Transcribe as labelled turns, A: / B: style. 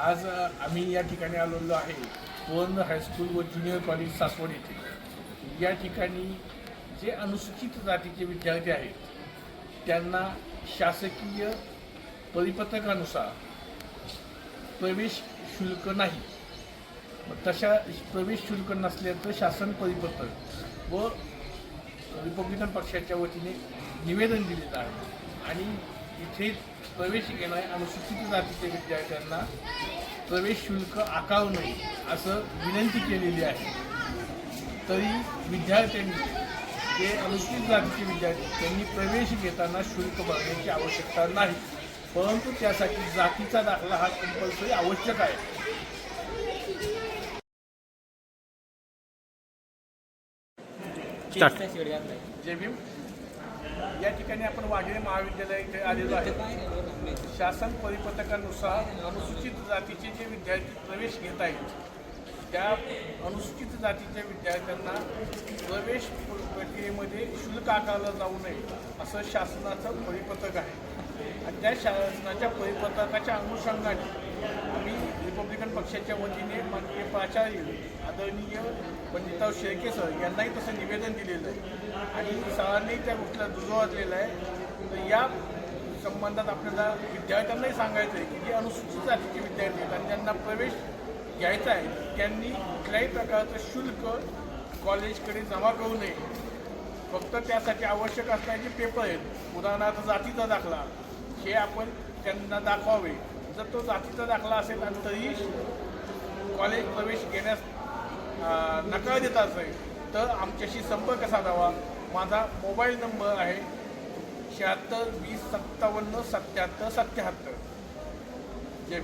A: आज आम्ही या ठिकाणी आलेलो आहे. पवन हायस्कूल व ज्युनियर कॉलेज सासवड येथे. या ठिकाणी जे अनुसूचित जातीचे विद्यार्थी आहेत त्यांना शासकीय परिपत्रकानुसार प्रवेश शुल्क नाही. तशा प्रवेश शुल्क नसल्याचं शासन परिपत्रक व रिपब्लिकन पक्षाच्या वतीने निवेदन दिलेलं आहे. आणि इथे प्रवेश घेणाऱ्या अनुसूचित जातीच्या विद्यार्थ्यांना प्रवेश शुल्क आकारू नये असं विनंती केलेली आहे. तरी विद्यार्थ्यांनी जे अनुसूचित जातीचे विद्यार्थी त्यांनी प्रवेश घेताना शुल्क भरण्याची आवश्यकता नाही. परंतु त्यासाठी जातीचा दाखला हा कंपल्सरी आवश्यक आहे. भीम? या ठिकाणी आपण वाघेरे महाविद्यालय इथे आलेलो आहे. शासन परिपत्रकानुसार अनुसूचित जातीचे जे विद्यार्थी प्रवेश घेत आहेत त्या अनुसूचित जातीच्या विद्यार्थ्यांना प्रवेश प्रक्रियेमध्ये शुल्क आकारलं जाऊ नये असं शासनाचं परिपत्रक आहे. आणि त्या शासनाच्या परिपत्रकाच्या अनुषंगाने आम्ही पक्षाच्या वतीने माननीय प्राचार्य आदरणीय पंडितराव शेळके सर यांनाही तसं निवेदन दिलेलं आहे. आणि सरांनी त्या गोष्टीला दुजोरा आहे. तर या संबंधात आपल्याला विद्यार्थ्यांनाही सांगायचं आहे की जे अनुसूचित जातीचे विद्यार्थी आहेत आणि ज्यांना प्रवेश घ्यायचा आहे त्यांनी कुठल्याही प्रकारचं शुल्क कॉलेजकडे जमा करू नये. फक्त त्यासाठी आवश्यक असणारे पेपर आहेत उदाहरणार्थ जातीचा दाखला हे आपण त्यांना दाखवावे. जर तो जातीचा दाखला असेल आणि तरी कॉलेज प्रवेश घेण्यास नकार देत असेल तर आमच्याशी संपर्क साधावा. माझा मोबाईल नंबर आहे शहात्तर वीस सत्तावन्न सत्याहत्तर सत्याहत्तर. जय